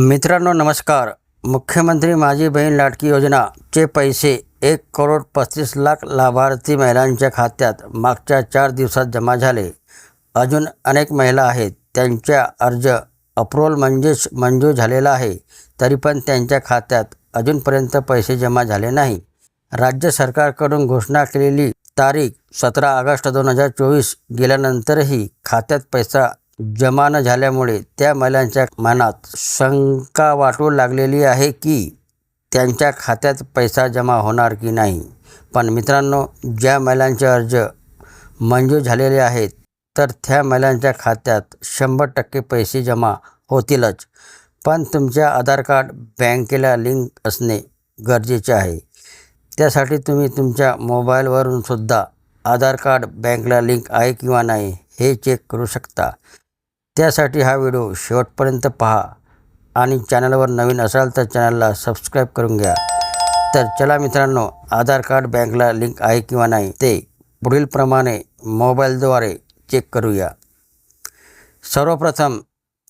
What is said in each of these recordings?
मित्रांनो नमस्कार. मुख्यमंत्री माझी बहीण लाडकी योजनाचे पैसे एक करोड पस्तीस लाख लाभार्थी महिलांच्या खात्यात मागच्या चार दिवसात जमा झाले. अजून अनेक महिला आहेत. त्यांच्या अर्ज अप्रूव्हल म्हणजेच मंजूर झालेला आहे. तरी पण त्यांच्या खात्यात अजूनपर्यंत पैसे जमा झाले नाही. राज्य सरकारकडून घोषणा केलेली तारीख सतरा ऑगस्ट दोन हजार चोवीस गेल्यानंतरही खात्यात पैसा जमा न झाल्यामुळे त्या महिलांच्या मनात शंका वाटू लागलेली आहे की त्यांच्या खात्यात पैसा जमा होणार की नाही. पण मित्रांनो ज्या महिलांचे अर्ज मंजूर झालेले आहेत तर त्या महिलांच्या खात्यात शंभर टक्के पैसे जमा होतीलच. पण तुमच्या आधार कार्ड बँकेला लिंक असणे गरजेचे आहे. त्यासाठी तुम्ही तुमच्या मोबाईलवरून सुद्धा आधार कार्ड बँकला लिंक आहे किंवा नाही हे चेक करू शकता. त्यासाठी हा व्हिडिओ शेवटपर्यंत पहा आणि चॅनलवर नवीन असाल तर चॅनलला सबस्क्राईब करून घ्या. तर चला मित्रांनो आधार कार्ड बँकला लिंक आहे किंवा नाही ते पुढीलप्रमाणे मोबाईलद्वारे चेक करूया. सर्वप्रथम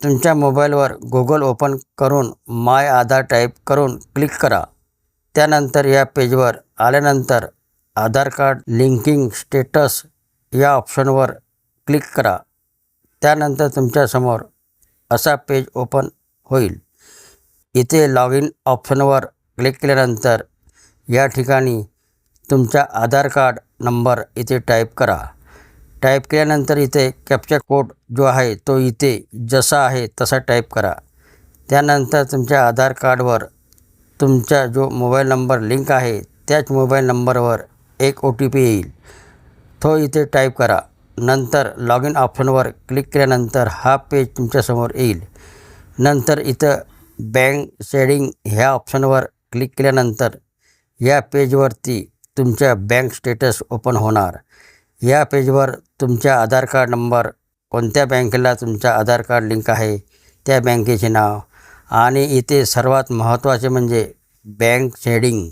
तुमच्या मोबाईलवर गुगल ओपन करून माय आधार टाईप करून क्लिक करा. त्यानंतर या पेजवर आल्यानंतर आधार कार्ड लिंकिंग स्टेटस या ऑप्शनवर क्लिक करा. त्यानंतर तुमच्यासमोर असा पेज ओपन होईल. इथे लॉग इन ऑप्शनवर क्लिक केल्यानंतर या ठिकाणी तुमचा आधार कार्ड नंबर इथे टाईप करा. टाईप केल्यानंतर इथे कॅप्चर कोड जो आहे तो इथे जसा आहे तसा टाईप करा. त्यानंतर तुमच्या आधार कार्डवर तुमचा जो मोबाईल नंबर लिंक आहे त्याच मोबाईल नंबरवर एक ओ टी पी येईल. तो इथे टाईप करा. नंतर लॉग इन ऑप्शनवर क्लिक केल्यानंतर हा पेज तुमच्यासमोर येईल. नंतर इथं बँक शेडिंग ह्या ऑप्शनवर क्लिक केल्यानंतर या पेजवरती तुमच्या बँक स्टेटस ओपन होणार. या पेजवर तुमच्या आधार कार्ड नंबर कोणत्या बँकेला तुमचा आधार कार्ड लिंक आहे त्या बँकेचे नाव आणि इथे सर्वात महत्त्वाचे म्हणजे बँक शेडिंग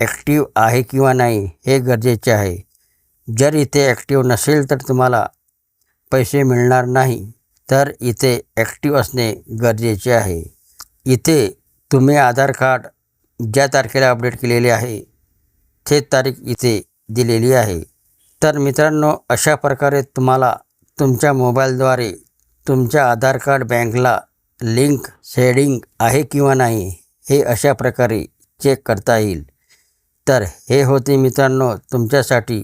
ॲक्टिव्ह आहे किंवा नाही हे गरजेचे आहे. जर इथे ॲक्टिव्ह नसेल तर तुम्हाला पैसे मिळणार नाही तर इथे ॲक्टिव्ह असणे गरजेचे आहे. इथे तुम्ही आधार कार्ड ज्या तारखेला अपडेट केलेले आहे ते तारीख इथे दिलेली आहे. तर मित्रांनो अशा प्रकारे तुम्हाला तुमच्या मोबाईलद्वारे तुमच्या आधार कार्ड बँकला लिंक शेडिंग आहे किंवा नाही हे अशा प्रकारे चेक करता येईल. तर हे होते मित्रांनो तुमच्यासाठी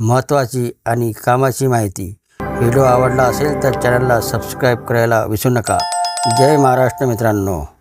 महत्त्वाची आणि कामाची माहिती. व्हिडिओ आवडला असेल तर चॅनलला सबस्क्राईब करायला विसरू नका. जय महाराष्ट्र मित्रांनो.